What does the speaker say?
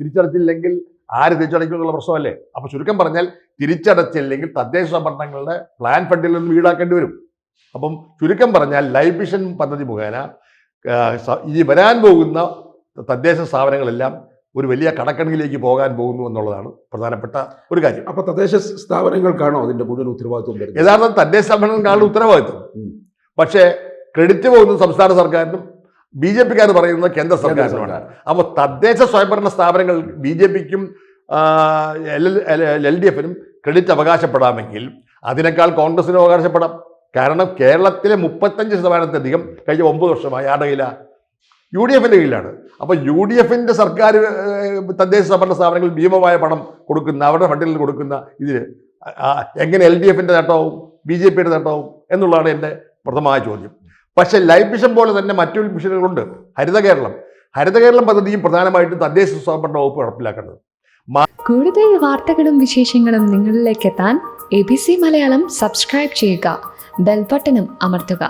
തിരിച്ചടച്ചില്ലെങ്കിൽ ആര് തിരിച്ചടയ്ക്കുന്നുള്ള പ്രശ്നമല്ലേ? അപ്പൊ ചുരുക്കം പറഞ്ഞാൽ തിരിച്ചടച്ചില്ലെങ്കിൽ തദ്ദേശ സംഭരണങ്ങളുടെ പ്ലാൻ ഫണ്ടിൽ നിന്ന് ഈടാക്കേണ്ടി വരും. അപ്പം ചുരുക്കം പറഞ്ഞാൽ ലൈഫ് മിഷൻ പദ്ധതി മുഖേന ഈ വരാൻ പോകുന്ന തദ്ദേശ സ്ഥാപനങ്ങളെല്ലാം ഒരു വലിയ കടക്കണിയിലേക്ക് പോകാൻ പോകുന്നു എന്നുള്ളതാണ് പ്രധാനപ്പെട്ട ഒരു കാര്യം. അപ്പൊ തദ്ദേശ സ്ഥാപനങ്ങൾക്കാണോ അതിന്റെ മുഴുവൻ ഉത്തരവാദിത്വം വരുന്നത്? യഥാർത്ഥം തദ്ദേശ സ്ഥാപനങ്ങൾക്കാണ് ഉത്തരവാദിത്വം. പക്ഷേ ക്രെഡിറ്റ് പോകുന്ന സംസ്ഥാന സർക്കാരിനും ബി ജെ പിക്കാർ പറയുന്നത് കേന്ദ്ര സർക്കാരിനോട് അപ്പോൾ തദ്ദേശ സ്വയംഭരണ സ്ഥാപനങ്ങൾ ബി ജെ പിക്കും എൽ ഡി എഫിനും ക്രെഡിറ്റ് അവകാശപ്പെടാമെങ്കിൽ അതിനേക്കാൾ കോൺഗ്രസിനും അവകാശപ്പെടാം. കാരണം കേരളത്തിലെ മുപ്പത്തഞ്ച് ശതമാനത്തിലധികം കഴിഞ്ഞ ഒമ്പത് വർഷമായി ആരുടെ കയ്യിലാണ് യു ഡി എഫിന്റെ കീഴിലാണ്. അപ്പോൾ യു ഡി എഫിന്റെ സർക്കാർ തദ്ദേശ സ്വയംഭരണ സ്ഥാപനങ്ങൾ ഭീമമായ പണം കൊടുക്കുന്ന അവരുടെ ഫണ്ടിൽ കൊടുക്കുന്ന ഇതിന് എങ്ങനെ എൽ ഡി എഫിന്റെ നേട്ടവും ബി ജെ പിയുടെ നേട്ടവും എന്നുള്ളതാണ് എന്റെ പ്രഥമമായ ചോദ്യം. പക്ഷേ ലൈഫ് മിഷൻ പോലെ തന്നെ മറ്റൊരു മിഷനുകളുണ്ട്. ഹരിത കേരളം. ഹരിത കേരളം പദ്ധതിയും പ്രധാനമായിട്ടും തദ്ദേശ സ്വയംഭരണ വകുപ്പ് നടപ്പിലാക്കേണ്ടത് കൂടുതൽ വാർത്തകളും വിശേഷങ്ങളും നിങ്ങളിലേക്ക് എത്താൻ A B C Malayalam subscribe ചെയ്യുക. ബെൽബട്ടനും അമർത്തുക.